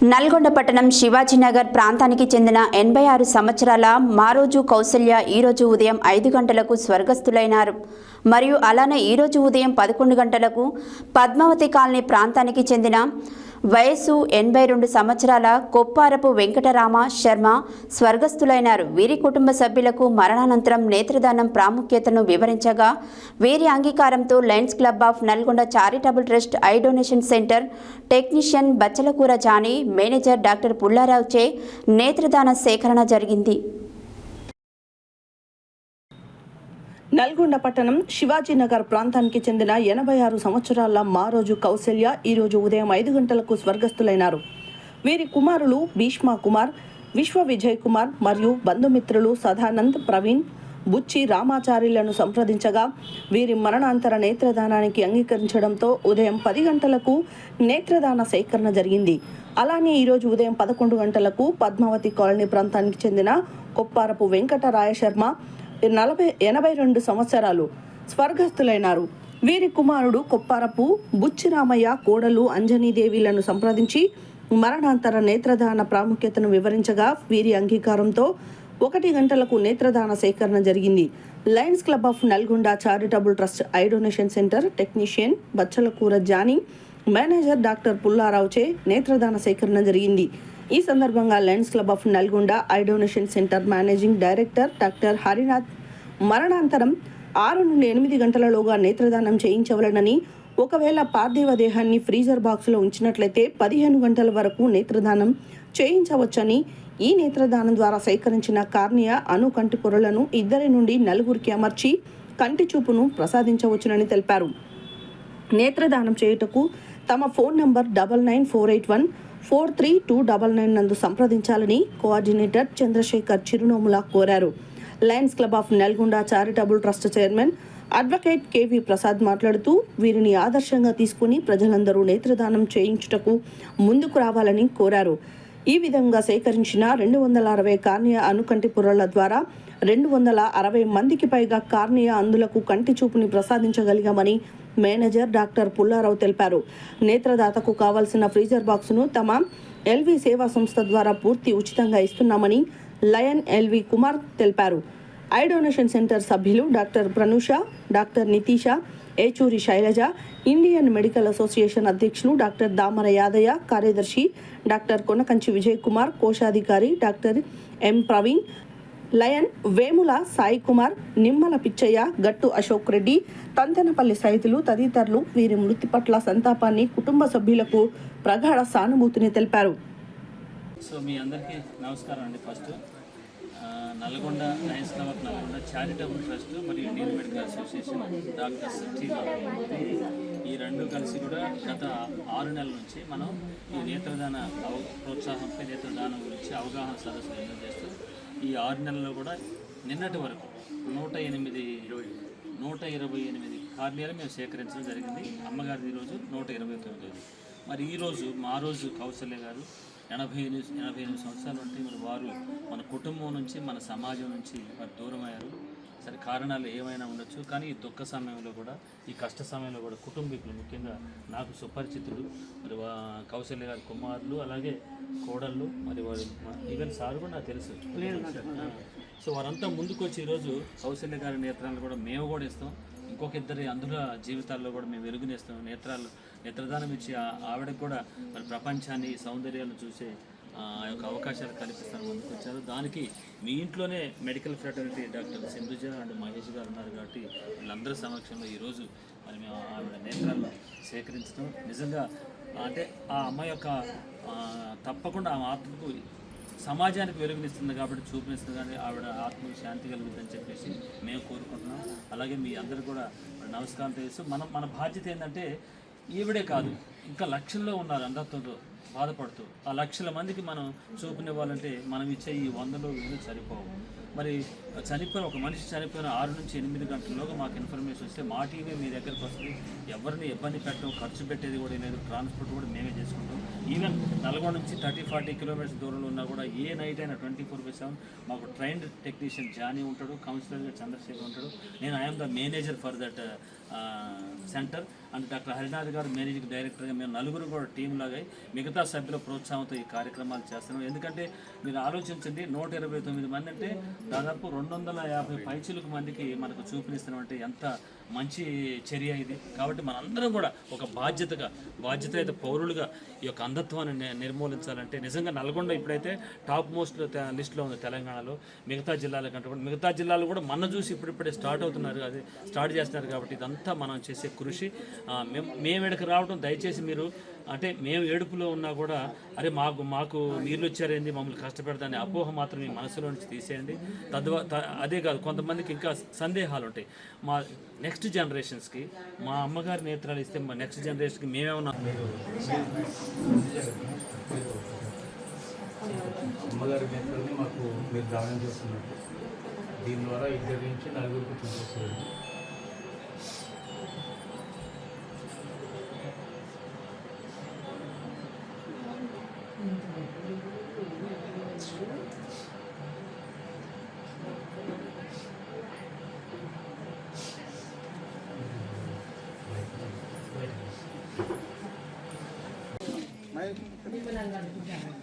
నల్గొండ పట్టణం శివాజీనగర్ ప్రాంతానికి చెందిన ఎనభై ఆరు సంవత్సరాల మారోజు కౌసల్య ఈరోజు ఉదయం ఐదు గంటలకు స్వర్గస్థులైనారు. మరియు అలానే ఈరోజు ఉదయం పదకొండు గంటలకు పద్మావతి కాలనీ ప్రాంతానికి చెందిన వయస్సు ఎనభై రెండు సంవత్సరాల కొప్పారపు వెంకటరామ శర్మ స్వర్గస్థులైనారు. వీరి కుటుంబ సభ్యులకు మరణానంతరం నేత్రదానం ప్రాముఖ్యతను వివరించగా వీరి అంగీకారంతో Lions Club of Nalgonda charitable trust eye donation centre technician Bachchalakura Johnny manager doctor పుల్లారావుచే నేత్రదాన సేకరణ జరిగింది. నల్గొండ పట్టణం శివాజీనగర్ ప్రాంతానికి చెందిన ఎనభై ఆరు సంవత్సరాల మారోజు కౌశల్య ఈరోజు ఉదయం ఐదు గంటలకు స్వర్గస్థులైనారు. వీరి కుమారులు భీష్మ కుమార్ విశ్వ విజయ్ కుమార్ మరియు బంధుమిత్రులు సదానంద్ ప్రవీణ్ బుచ్చి రామాచార్యులను సంప్రదించగా వీరి మరణాంతర నేత్రదానానికి అంగీకరించడంతో ఉదయం పది గంటలకు నేత్రదాన సేకరణ జరిగింది. అలానే ఈరోజు ఉదయం పదకొండు గంటలకు పద్మావతి కాలనీ ప్రాంతానికి చెందిన కొప్పారపు వెంకటరాయ శర్మ నలభై ఎనభై రెండు సంవత్సరాలు స్వర్గస్థులైనారు. వీరి కుమారుడు కొప్పారపు బుచ్చిరామయ్య కోడలు అంజనీదేవిలను సంప్రదించి మరణాంతర నేత్రదాన ప్రాముఖ్యతను వివరించగా వీరి అంగీకారంతో ఒకటి గంటలకు నేత్రదాన సేకరణ జరిగింది. Lions Club of Nalgonda charitable trust eye donation centre technician Bachchalakura Johnny manager doctor పుల్లారావుచే నేత్రదాన సేకరణ జరిగింది. ఈ సందర్భంగా Lions Club of Nalgonda eye donation centre managing director doctor Harinath మరణాంతరం ఆరు నుండి ఎనిమిది గంటలలోగా నేత్రదానం చేయించవలనని ఒకవేళ పార్థివ దేహాన్ని ఫ్రీజర్ బాక్సులో ఉంచినట్లయితే పదిహేను గంటల వరకు నేత్రదానం చేయించవచ్చని ఈ నేత్రదానం ద్వారా సేకరించిన కార్నియా అను కంటి పొరలను ఇద్దరి నుండి నలుగురికి అమర్చి కంటి చూపును ప్రసాదించవచ్చునని తెలిపారు. నేత్రదానం చేయుటకు తమ phone number double nine four eight one four three two double nine నందు సంప్రదించాలని కోఆర్డినేటర్ చంద్రశేఖర్ చిరునోముల కోరారు. Lions Club of Nalgonda charitable trust chairman advocate KV Prasad మాట్లాడుతూ వీరిని ఆదర్శంగా తీసుకుని ప్రజలందరూ నేత్రదానం చేయించుటకు ముందుకు రావాలని కోరారు. ఈ విధంగా సేకరించిన రెండు వందల అరవై కార్నియా అనుకంటి పొరల ద్వారా రెండు వందల అరవై మందికి పైగా కార్నియా అందులకు కంటి చూపుని ప్రసాదించగలిగామని మేనేజర్ డాక్టర్ పుల్లారావు తెలిపారు. నేత్రదాతకు కావాల్సిన ఫ్రీజర్ బాక్సును తమ ఎల్వి సేవా సంస్థ ద్వారా పూర్తి ఉచితంగా ఇస్తున్నామని లయన్ ఎల్వి కుమార్ తెలిపారు. ఐ డొనేషన్ సెంటర్ సభ్యులు doctor Pranusha doctor Nitisha Yechuri Sailaja Indian Medical Association అధ్యక్షులు డాక్టర్ దామర యాదయ్య కార్యదర్శి డాక్టర్ కొనకంచి విజయ్ కుమార్ కోశాధికారి doctor M Praveen lion Vemula Sai Kumar Nimmala Pichaiah Gattu Ashok Reddy తంతెనపల్లి Saithulu తదితరులు వీరి మృతి పట్ల సంతాపాన్ని కుటుంబ సభ్యులకు ప్రగాఢ సానుభూతిని తెలిపారు. సో మీ అందరికీ నమస్కారం అండి ఫస్ట్. నల్గొండ నైన్స్ నవర్ నల్గొండ చారిటబుల్ ట్రస్ట్ మరియు Indian Medical Association doctor team ఈ రెండు కలిసి కూడా గత ఆరు నెలల నుంచి మనం ఈ నేత్రదాన ప్రోత్సాహంపై నేత్రదానం గురించి అవగాహన సదస్సులు నిర్వహణ చేస్తూ ఈ ఆరు నెలల్లో కూడా నిన్నటి వరకు నూట ఎనిమిది నూట ఇరవై ఎనిమిది కార్యాలు మేము సేకరించడం జరిగింది. అమ్మగారిది ఈరోజు నూట ఇరవై తొమ్మిది మరి ఈరోజు మా రోజు కౌశల్య గారు ఎనభై ఎనిమిది ఎనభై ఎనిమిది సంవత్సరాలు ఉంటే మరి వారు మన కుటుంబం నుంచి మన సమాజం నుంచి వారు దూరమయ్యారు. సరే కారణాలు ఏమైనా ఉండొచ్చు కానీ ఈ దుఃఖ సమయంలో కూడా ఈ కష్ట సమయంలో కూడా కుటుంబీకులు ముఖ్యంగా నాకు సుపరిచితులు మరి కౌశల్య గారి కుమారులు అలాగే కోడళ్ళు మరి వారి ఈవెన్ సార్ కూడా నాకు తెలుసు. సో వారంతా ముందుకు వచ్చి ఈరోజు కౌశల్య గారి నేత్రాలను కూడా మేము కూడా ఇస్తాం. ఇంకొక ఇద్దరి అందుల జీవితాల్లో కూడా మేము వెలుగునిస్తాం నేత్రాలు నేత్రదానం ఇచ్చి ఆ- ఆవిడకు కూడా మరి ప్రపంచాన్ని సౌందర్యాలను చూసే యొక్క అవకాశాలు కల్పిస్తాను ముందుకు వచ్చారు. దానికి మీ ఇంట్లోనే medical fraternity doctor Sindhuja and Mahesh garu ఉన్నారు కాబట్టి వీళ్ళందరి సమక్షంలో ఈరోజు మరి మేము ఆవిడ నేత్రాల్లో సేకరించడం. నిజంగా అంటే ఆ అమ్మాయి యొక్క తప్పకుండా ఆ ఆత్మకు సమాజానికి వెలుగునిస్తుంది కాబట్టి చూపిస్తుంది కానీ ఆవిడ ఆత్మకు శాంతి కలుగుతుందని చెప్పేసి మేము కోరుకుంటున్నాం. అలాగే మీ అందరు కూడా నమస్కారం తెలుసు మనం మన బాధ్యత ఏంటంటే ఈవిడే కాదు ఇంకా లక్షల్లో ఉన్నారు అంధత్వంతో బాధపడుతూ ఆ లక్షల మందికి మనం చూపునివ్వాలంటే మనం ఇచ్చే ఈ వందలు వేలు సరిపోవు. మరి చనిపోయిన ఒక మనిషి చనిపోయిన ఆరు నుంచి ఎనిమిది గంటల్లోగా మాకు ఇన్ఫర్మేషన్ వస్తే మా టీవీ మీ దగ్గరకు వస్తుంది. ఎవరిని ఇబ్బంది పెట్టడం ఖర్చు పెట్టేది కూడా లేదు. ట్రాన్స్పోర్ట్ కూడా మేమే చేసుకుంటాం. ఈవెన్ నల్గొండ నుంచి థర్టీ ఫార్టీ కిలోమీటర్స్ దూరంలో ఉన్నా కూడా ఏ నైట్ అయినా ట్వంటీ ఫోర్ బై సెవెన్ మాకు ట్రైన్డ్ టెక్నీషియన్ జానీ ఉంటాడు కౌన్సిలర్గా చంద్రశేఖర్ ఉంటాడు. నేను I am the manager for that centre and doctor Harinath garu managing డైరెక్టర్గా మేము నలుగురు కూడా టీం లాగా మిగతా మిగతా సభ్యుల ప్రోత్సాహంతో ఈ కార్యక్రమాలు చేస్తున్నాం. ఎందుకంటే మీరు ఆలోచించండి నూట ఇరవై తొమ్మిది మంది అంటే దాదాపు రెండు వందల యాభై పైచులకు మందికి మనకు చూపినిస్తున్నాం అంటే ఎంత మంచి చర్య ఇది. కాబట్టి మనందరం కూడా ఒక బాధ్యతగా బాధ్యత పౌరులుగా ఈ యొక్క అంధత్వాన్ని నిర్మూలించాలంటే నిజంగా నల్గొండ ఇప్పుడైతే టాప్ మోస్ట్ లిస్ట్లో ఉంది తెలంగాణలో. మిగతా జిల్లాల కంటే కూడా మిగతా జిల్లాలు కూడా మన చూసి ఇప్పుడిప్పుడే స్టార్ట్ అవుతున్నారు అది స్టార్ట్ చేస్తున్నారు కాబట్టి ఇదంతా మనం చేసే కృషి. మేము మేము ఇక్కడికి రావడం దయచేసి మీరు అంటే మేము ఏడుపులో ఉన్నా కూడా అరే మాకు మాకు నీళ్ళు వచ్చారేంది మమ్మల్ని కష్టపెడతానే అపోహ మాత్రం మీ మనసులో నుంచి తీసేయండి. తద్వా అదే కాదు కొంతమందికి ఇంకా సందేహాలు ఉంటాయి మా నెక్స్ట్ జనరేషన్స్కి మా అమ్మగారి నేత్రాలు ఇస్తే మా నెక్స్ట్ జనరేషన్కి మేమేమన్నా అమ్మగారి నేత్రాలని మాకు మీరు దానం చేస్తున్నారు. దీని ద్వారా ఇద్దరి నుంచి నలుగురికి చూపిస్తుంది 你不能乱出